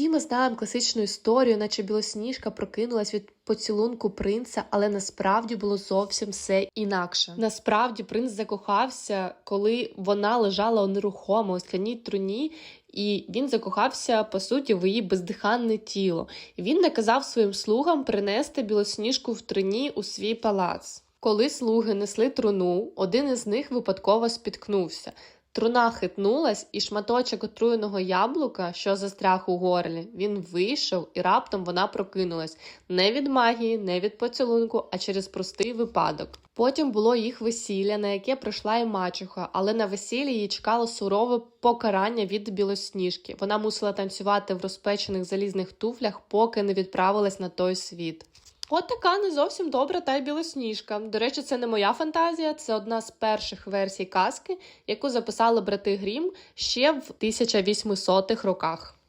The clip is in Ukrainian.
Всі ми знаємо класичну історію, наче білосніжка прокинулась від поцілунку принца, але насправді було зовсім все інакше. Насправді принц закохався, коли вона лежала нерухомо у скляній труні, і він закохався по суті в її бездиханне тіло. Він наказав своїм слугам принести білосніжку в труні у свій палац. Коли слуги несли труну, один із них випадково спіткнувся. Труна хитнулась, і шматочок отруєного яблука, що застряг у горлі, він вийшов, і раптом вона прокинулась не від магії, не від поцілунку, а через простий випадок. Потім було їх весілля, на яке прийшла і мачуха, але на весіллі її чекало сурове покарання від білосніжки. Вона мусила танцювати в розпечених залізних туфлях, поки не відправилась на той світ. От така не зовсім добра та й білосніжка. До речі, це не моя фантазія, це одна з перших версій казки, яку записали брати Грім ще в 1800-х роках.